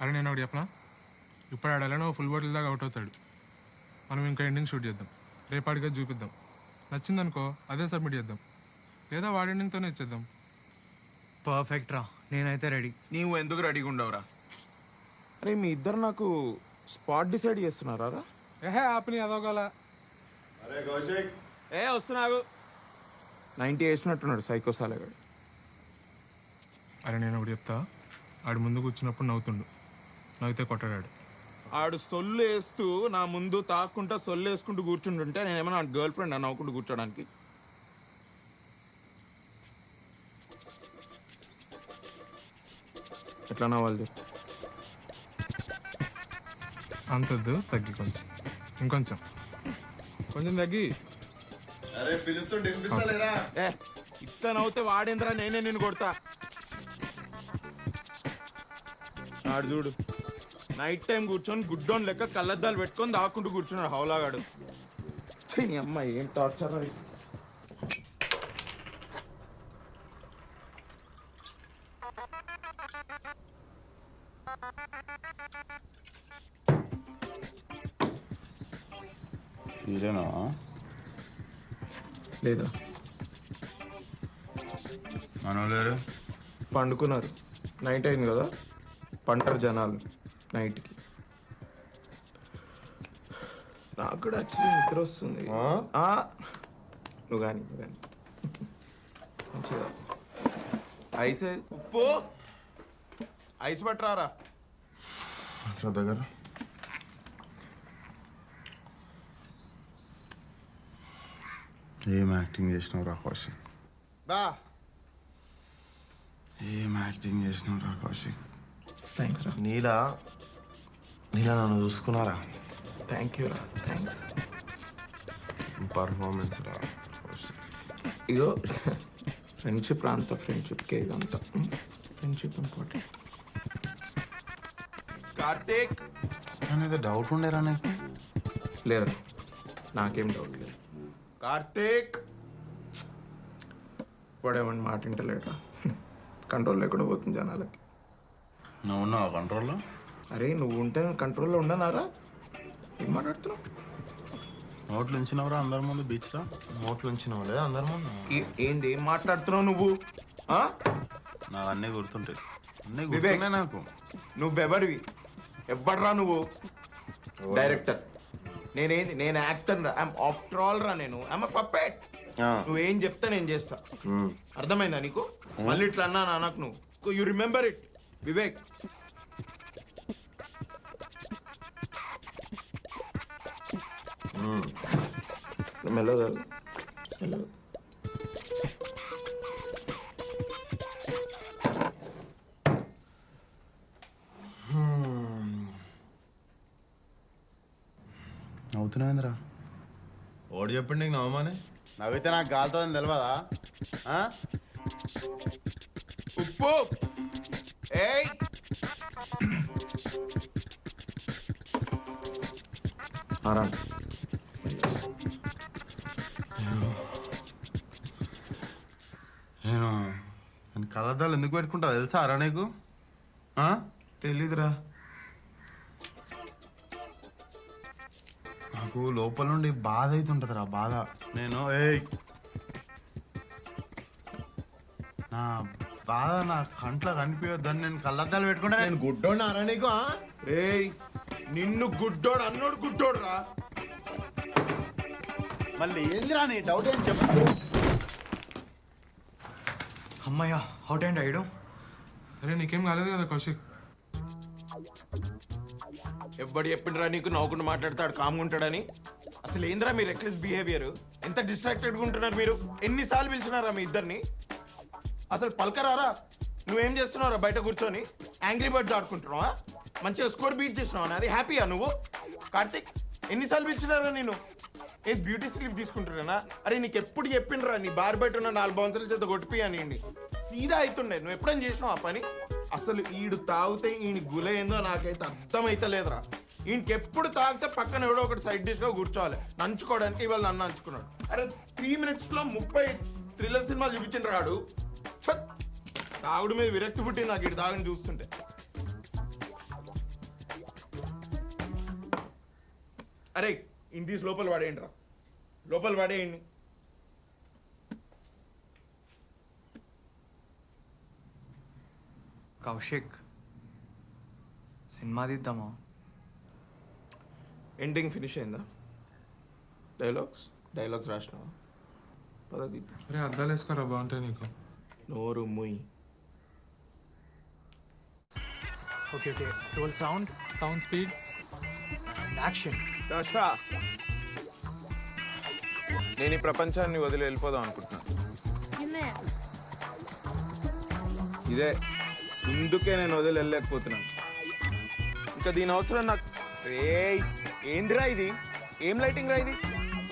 అరే నేను ఒకటి చెప్పనా? ఇప్పుడు ఆడ ఎలానో ఫుల్ బాటిల్ దాకా అవుట్ అవుతాడు. మనం ఇంకా ఎండింగ్ షూట్ చేద్దాం. రేపాటిగా చూపిద్దాం. నచ్చిందనుకో అదే సబ్మిట్ చేద్దాం. లేదా వాడి ఎండింగ్తోనే ఇచ్చేద్దాం. పర్ఫెక్ట్ రా. నేనైతే రెడీ. నీవు ఎందుకు రెడీగా ఉండవురా? అరే మీ ఇద్దరు నాకు స్పాట్ డిసైడ్ చేస్తున్నారా రా? ఏహే ఆపని అదోగల ఏ వస్తున్నావు. నైంటీ వేసినట్టున్నాడు సైకో సాలగాడు అరే నేను ఒకటి చెప్తా. ఆడు ముందు కూర్చున్నప్పుడు నవ్వుతుండు. నవ్వితే కొట్టాడు ఆడు సొల్లు వేస్తూ నా ముందు తాక్కుంటా సొల్లు వేసుకుంటూ కూర్చుంటుంటే నేను ఏమైనా గర్ల్ ఫ్రెండ్ నవ్వుకుంటూ కూర్చోడానికి. ఎట్లా నవ్వాలి. అంతద్దు తగ్గి కొంచెం. ఇంకొంచెం. కొంచెం తగ్గి. అరే పిలుస్తుంటే వినిపిస్తలేరా ఏ ఇట్లా నవ్వుతే వాడేంద్రా నేనే నిన్ను కొడతా. ఆడు చూడు. నైట్ టైం కూర్చొని గుడ్డోన్ లెక్క కళ్ళద్దాలు పెట్టుకొని దాక్కుంటూ కూర్చున్నాడు హౌలాగాడు. నీ అమ్మ ఏం టార్చర్ ఇదేనా? లేదా? పండుకున్నారు. నైట్ అయింది కదా? పంటారు జనాలు. నైట్కి. నాకు కూడా యాక్చువల్లీ నిద్ర వస్తుంది. ఆ, నువ్వు కానీ నువ్వు కానీ. మంచిగా. ఐస్ ఉప్పు! ఐస్ పట్టరారా? దగ్గర ఏం యాక్టింగ్ చేసినావు రా కౌశిక్? బా. ఏం యాక్టింగ్ చేసినావు రా కౌశిక్? థ్యాంక్స్ రా నీలా నీలా నన్ను చూసుకున్నారా? థ్యాంక్ యూ రా థ్యాంక్స్ పర్ఫార్మెన్స్ రా. ఇగో ఫ్రెండ్షిప్ రా అంత ఫ్రెండ్షిప్కే ఇదంతా. Friendship important Karthik! కానీ ఏదో డౌట్ ఉండేరా నీకు. లేదా. నాకేం డౌట్ లేదు. కార్తీక్! వాడేమని మాట వింటలేడా కంట్రోల్ లేకుండా పోతుంది జనాలకి. నువ్వు ఉన్నావా కంట్రోల్లో అరే నువ్వు ఉంటే కంట్రోల్లో ఉండనారా ఏం మాట్లాడుతున్నావు? నోట్లు ఉంచినవరా అందరి ముందు బీచ్లో నోట్లు ఉంచినావు లేదా అందరి ముందు. ఏంది ఏం మాట్లాడుతున్నావు నువ్వు? ఆ? నాకు అన్నీ గుర్తుంటాయి. అన్నీ. గుర్తున్నాయి నాకు. నువ్వెవరివి? ఎవ్వడ్రా నువ్వు? డైరెక్టర్ నేనేంది? నేను యాక్టర్ రా. ఆఫ్టర్ ఆల్ రా నేను. ఐమ్ పప్పెట్ ఆ. నువ్వేం చెప్తా నేను చేస్తా. అర్థమైందా నీకు? మళ్ళీ ఇట్లా అన్నా నాకు నువ్వు? You remember it Vivek. మెల్లగా నవ్వుతున్నాయిందిరా ఓడి చెప్పండి నీకు నవ్వమని? నవ్వితే నాకు గాలుతుందని తెలియదా ఆ? ఉప్పు! ఏయ్ ఆరాం నేను నేను కళ్ళద్దాలు ఎందుకు పెట్టుకుంటా తెలుసా అరా నీకు? ఆ? తెలీదురా. నాకు లోపల నుండి బాధ అవుతుంటుందిరా బాధ. నేను ఏయ్. నా బాధ నా కంట్లో కనిపించొద్దని నేను కళ్ళద్దాలు పెట్టుకుంటా నేను గుడ్డోన్నారా నీకు? రేయ్ నిన్ను గుడ్డోడు అన్నోడు గుడ్డోడు రా మళ్ళీ ఏందిరా నీ డౌట్ ఏం చెప్పు. అమ్మయ్య అవుట్ అండ్ అయ్యడం అరే నీకేం కాలేదు కదా కౌశిక్? ఎవ్వడు చెప్పిండ్రా నీకు నవ్వుకుంటూ మాట్లాడతాడు కామ్గా ఉంటాడని? అసలు ఏందిరా మీ రెక్లెస్ బిహేవియర్ ఎంత డిస్ట్రాక్టెడ్గా ఉంటున్నారు మీరు? ఎన్నిసార్లు పిలిచినారా మీ ఇద్దరిని? అసలు పలకరారా? నువ్వేం చేస్తున్నావురా బయట కూర్చొని? యాంగ్రీ బర్డ్స్ ఆడుకుంటున్నావా? మంచిగా స్కోర్ బీట్ చేసినావా అది హ్యాపీయా నువ్వు? కార్తిక్ ఎన్నిసార్లు పిలిచినారా నేను ఏది బ్యూటీ స్లిప్ తీసుకుంటున్నానా? అరే నీకు ఎప్పుడు చెప్పిండ్రా నీ బార్ బయట ఉన్న నాలుగు బౌన్సర్ల చేత కొట్టిపోయానండి సీదా అవుతుండే నువ్వు ఎప్పుడైనా చేసినావు ఆ పని? అసలు ఈడు తాగితే ఈయన గుల ఏందో నాకైతే అర్థమైతలేదురా. ఈయనకి ఎప్పుడు తాగితే పక్కన ఎవడో ఒకటి సైడ్ డిష్లో కూర్చోవాలి. నంచుకోవడానికి ఇవాళ నన్ను నంచుకున్నాడు. అరే త్రీ మినిట్స్లో ముప్పై థ్రిల్లర్ సినిమాలు చూపించిన రాడు తాగుడు మీద విరక్తి పుట్టింది నాకు ఇటు తాగని చూస్తుంటే. అరే ఇంటి లోపల పడేయండి రా. లోపల పడేయండి కౌశిక్ సినిమా తీద్దామా ఎండింగ్ ఫినిష్ అయిందా? డైలాగ్స్ డైలాగ్స్ రాసినావా? పద తీద్దాం అద్దాలు వేసుకోరా బాగుంటాయి నీకు. నోరు ముయ్. Okay okay roll sound sound speeds action దశ నేను ఈ ప్రపంచాన్ని వదిలి వెళ్ళిపోదాం అనుకుంటున్నాను ఇదే ఇందుకే నేను వదిలి వెళ్ళలేకపోతున్నాను. ఇంకా దీని అవసరం నాకు రే ఏందిరా ఇది? ఏం లైటింగ్ రా ఇది?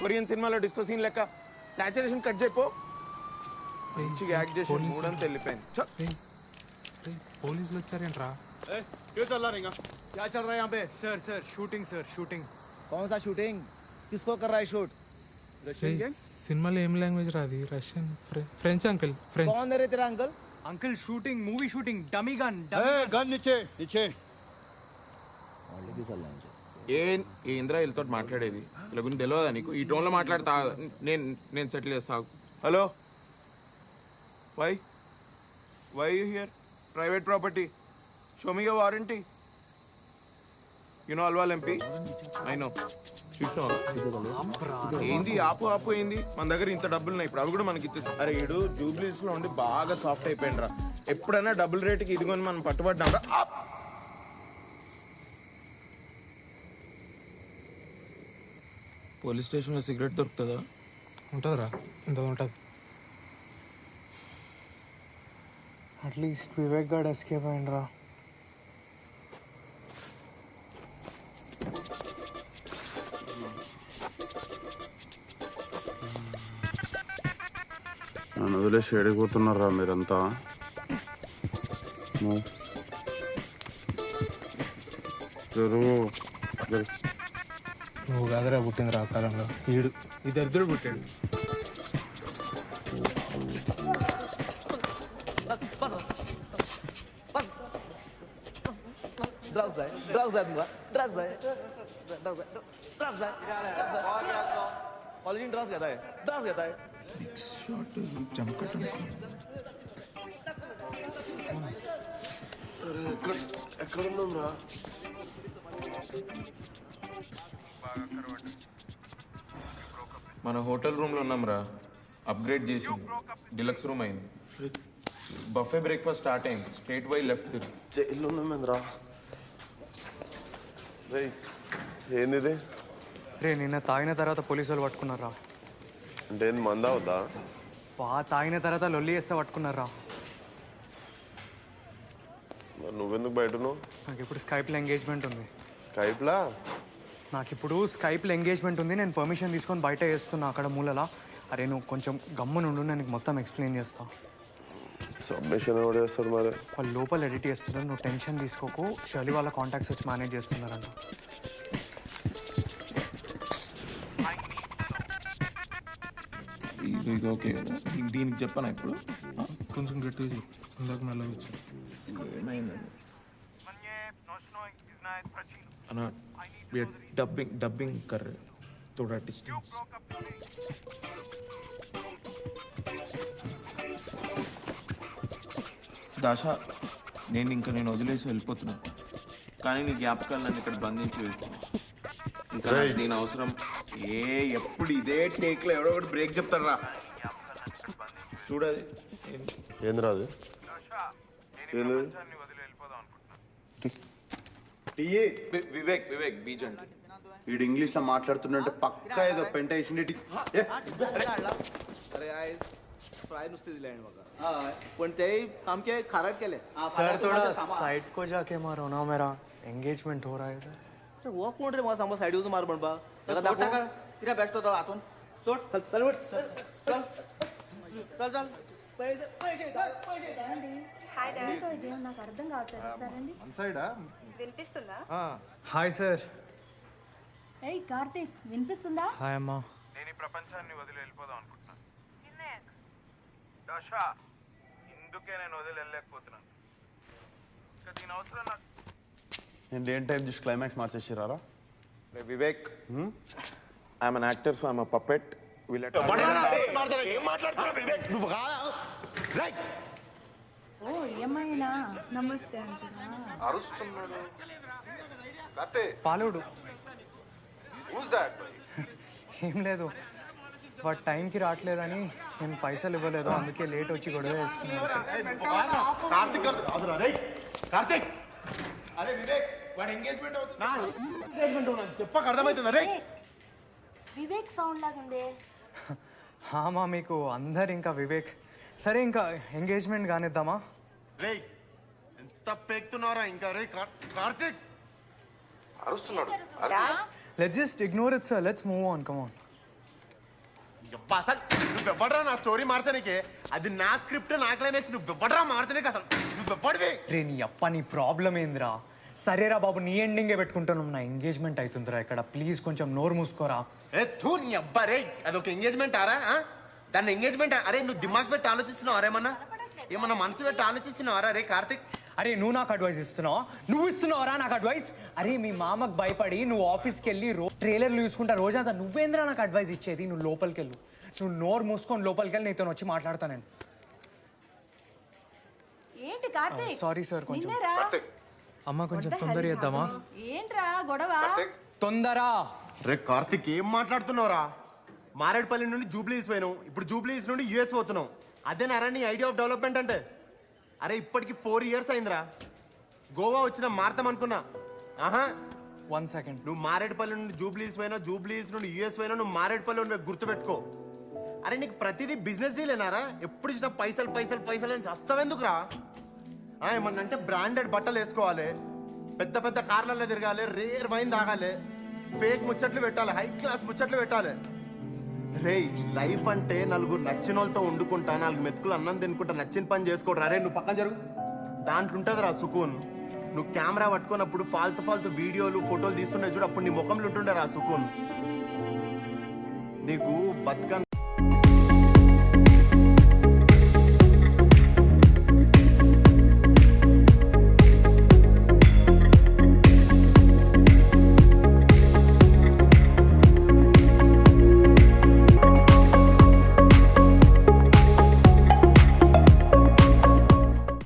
కొరియన్ సినిమాలో డిస్కో సీన్ లెక్క. సాచురేషన్ కట్ చేయపో మంచిగా యాక్ట్ చేసి మూడంతా వెళ్ళిపోయింది ఛ! పోలీసులు వచ్చారేంట్రా sir sir shooting sir shooting कौन सा शूटिंग किसको कर रहा है शूट సినిమాలో ఏం లాంగ్వేజ్ రాది రష్యన్ ఫ్రెంచ్ అంకుల్ ఫ్రెంచ్ कौन है रे तेरा uncle uncle shooting movie shooting dummy gun gun नीचे नीचे ఏ ఏంద్రా వీళ్ళతో మాట్లాడేది వీళ్ళ గురించి తెలియదా నీకు ఈ టోన్లో మాట్లాడతా నేను నేను సెటిల్ చేస్తా hello Why why here private property show me warranty you know Alwal MP I know ఏంది? ఆపు ఆపు ఏంది? మన దగ్గర ఇంత డబ్బులు ఉన్నాయి. ఇప్పుడు అవి కూడా మనకి ఇచ్చేది అరే ఇడు జూబ్లీస్లో ఉండి బాగా సాఫ్ట్ అయిపోయింది రా ఎప్పుడైనా డబుల్ రేట్కి ఇదిగోని మనం పట్టుబడ్డాం రా! పోలీస్ స్టేషన్లో సిగరెట్ దొరుకుతుందా? ఉంటుందిరా. ఇంత ఉంటుంది. At least Vivek guard escape అయిండ్రా నన్ను వదిలేసి ఏడిపోతున్నారా మీరంతా. నువ్వు. కాదురా పుట్టింది రా కాలంలో. ఈడు ఈ దరిద్రుడు పుట్టాడు. ड्रग्स है तुमका ड्रग्स है ड्रग्स है ड्रग्स है कॉलेज ड्रग्स कहता है ड्रग्स कहता है ఎక్కడున్నాం రా మన హోటల్ రూమ్లో ఉన్నాం రా అప్గ్రేడ్ చేసింది డిలక్స్ రూమ్ అయింది బఫే బ్రేక్ఫాస్ట్ స్టార్ట్ అయింది స్ట్రేట్ బై లెఫ్ట్ తిరుగు జైల్లో ఉన్నామేంద్రా రే ఏంది రే నిన్న తాగిన తర్వాత పోలీసు వాళ్ళు పట్టుకున్నారా? అంటే ఏంది మందా అవుతా బా తాగిన తర్వాత లొల్లి చేస్తే పట్టుకున్నారా? మరి నువ్వెందుకు బయట నువ్వు నాకు ఇప్పుడు స్కైప్లో ఎంగేజ్మెంట్ ఉంది. స్కైప్లా నాకు ఇప్పుడు స్కైప్లో ఎంగేజ్మెంట్ ఉంది నేను పర్మిషన్ తీసుకొని బయట వేస్తున్నా అక్కడ మూలలా. అరే నువ్వు కొంచెం గమ్మునుండు నేను మొత్తం ఎక్స్ప్లెయిన్ చేస్తా. సబ్మిషన్ ఎవడు చేస్తాడు మరి? వాళ్ళు లోపల ఎడిట్ చేస్తున్నారు. నువ్వు టెన్షన్ తీసుకోకు. షర్లీ వాళ్ళ కాంటాక్ట్స్ వచ్చి మేనేజ్ చేస్తున్నారంట ఇది ఇది ఓకే దీనికి- దీనికి చెప్పాను ఇప్పుడు? కొంచెం గట్టిగా చెప్పు ఇందాక మెల్లగా వచ్చాను అన్న డబ్బింగ్ డబ్బింగ్ కర్రీ. తోడా డిస్టెన్స్ దాష నేను ఇంకా నేను వదిలేసి వెళ్ళిపోతున్నా. కానీ నీ జ్ఞాపకాలు నన్ను ఇక్కడ బంధించి వెళ్తున్నా ఇంకా నాకు దీని అవసరం ఏ ఎప్పుడు ఇదే టేక్లో ఎవడో ఒకటి బ్రేక్ చెప్తారా చూడది ఏంది? ఏంది వి- వివేక్ వివేక్ బీజ్ అంటే. వీడు ఇంగ్లీష్లో మాట్లాడుతుంటే పక్కా ఏదో పెంట వేసిండి अरे गाइस फ्राई नुसते दिले आहे बघा पण ते सामके खारट केले सर थोड़ा साइड को जाके मारो ना मेरा एंगेजमेंट हो रहा है इधर वॉक कोण रे मला सांगा साईड मार पण बा त्याला दाखव तिला बॅस्ट होता आतून सोड चल चल उठ. चल चल चल पैसे पैसे इथं, पैसे इथं. ఏంటో ఇది నాకు అర్థం కావట్లేదు సరే అండి వినిపిస్తుందా హాయ్ సార్ ఏయ్ కార్తీక్ వినిపిస్తుందా హాయ్ అమ్మా నేను ఈ ప్రపంచాన్ని వదిలి వెళ్ళిపోదాం అనుకుంటున్నాను దశ. ఇందుకే నేను వదిలి వెళ్ళలేకపోతున్నాను ఇంకా దీని అవసరం నాకు. నేను ఏం టైం చూసి climax మార్చేసిరారా Vivek I'm an actor so I'm a puppet will oh ఏమైనా? నమస్తే అంటున్నా అరుస్తున్నాడు. పాలోడు. ఏం లేదు. వాడు టైంకి రావట్లేదని నేను పైసలు ఇవ్వలేదు అందుకే లేట్ వచ్చి గొడవ కార్తిక్ అరే వివేక్ వాడు ఎంగేజ్మెంట్ అవుతుంది ఎంగేజ్మెంట్ నాకు చెప్పక అర్థమవుతుందా రే వివేక్ సౌండ్ లాగుండే హామా మీకు అందరు ఇంకా వివేక్. సరే ఇంకా ఎంగేజ్మెంట్ కానిద్దామా? రే ఎంత పెక్తున్నారా ఇంకా రే కార్- కార్తిక్. అరుస్తున్నాడు. Let's just ignore it sir let's move on come on యబ్బా, అసలు నువ్వెవ్వడరా నా స్టోరీ మార్చడానికి అది నా స్క్రిప్ట్ నా క్లైమాక్స్ నువ్వెవ్వడరా మార్చడానికి అసలు? నువ్వెవ్వడివి రే నీ అప్ప నీ ప్రాబ్లం ఏందిరా? సరేరా బాబు నీ ఎండింగే పెట్టుకుంటున్నాం నా ఎంగేజ్మెంట్ అవుతుందిరా ఇక్కడ. ప్లీజ్ కొంచెం నోరు మూసుకోరా. ఏ తూ నీ అబ్బా రే అదొక ఎంగేజ్మెంట్ ఆరా ఆ? దాన్ని ఎంగేజ్మెంట్ అరే నువ్వు దిమాగ్ పెట్టి ఆలోచిస్తున్నావు అరేమన్నా ఏమన్నా మనసు పెట్టి ఆలోచిస్తున్నావు రే కార్తిక్? అరే నువ్వు నాకు అడ్వైస్ ఇస్తున్నావు? నువ్వు ఇస్తున్నావురా నాకు అడ్వైస్ అరే మీ మామకు భయపడి నువ్వు ఆఫీస్కి వెళ్ళి రో ట్రైలర్లు చూసుకుంటా రోజంతా నువ్వేంద్రా నాకు అడ్వైస్ ఇచ్చేది? నువ్వు లోపలికి వెళ్ళు నువ్వు నోరు మూసుకొని లోపలికి వెళ్ళి నీతో వచ్చి మాట్లాడతా నేను. ఏంటి కార్తీక్? సారీ సార్ కొంచెం. నిన్నేరా? అమ్మ కొంచెం తొందర చేద్దామా? ఏంట్రా గొడవ? తొందరా రే కార్తిక్ ఏం మాట్లాడుతున్నావురా? మారేడుపల్లి నుండి జూబ్లీ హిల్స్ పోయినావు. ఇప్పుడు జూబ్లీ హిల్స్ నుండి యూఎస్ పోతున్నావు. అదేనారా నీ ఐడియా ఆఫ్ డెవలప్మెంట్ అంటే. అరే ఇప్పటికి ఫోర్ ఇయర్స్ అయిందిరా. గోవా వచ్చిన మారతాం అనుకున్నా. ఆహా. వన్ సెకండ్ నువ్వు మారేడుపల్లి నుండి జూబ్లీ హిల్స్ పోయినా జూబ్లీ హిల్స్ నుండి యూఎస్ పోయినా నువ్వు మారేడుపల్లి ఉండి గుర్తుపెట్టుకో. అరే నీకు ప్రతిదీ బిజినెస్ డీలేనారా ఎప్పుడు ఇచ్చిన పైసలు పైసలు పైసలు అని చస్తావెందుకురా ఏమన్నా అంటే బ్రాండెడ్ బట్టలు వేసుకోవాలి. పెద్ద పెద్ద కార్లలో తిరగాలి రేర్ వైన్ తాగాలి. ఫేక్ ముచ్చట్లు పెట్టాలి హై క్లాస్ ముచ్చట్లు పెట్టాలి. రే లైఫ్ అంటే నలుగురు నచ్చిన వాళ్ళతో వండుకుంటా నాలుగు మెతుకులు అన్నం తినుకుంటా నచ్చిన పని చేసుకోడరా రే నువ్వు పక్కన జరుగు. దాంట్లో ఉంటుంది రా సుకూన్. నువ్వు కెమెరా పట్టుకున్నప్పుడు ఫాల్తు ఫాల్తు వీడియోలు ఫోటోలు తీస్తుండే చూడు అప్పుడు నీ ముఖంలో ఉంటుండే రా సుకూన్. నీకు బతుకన్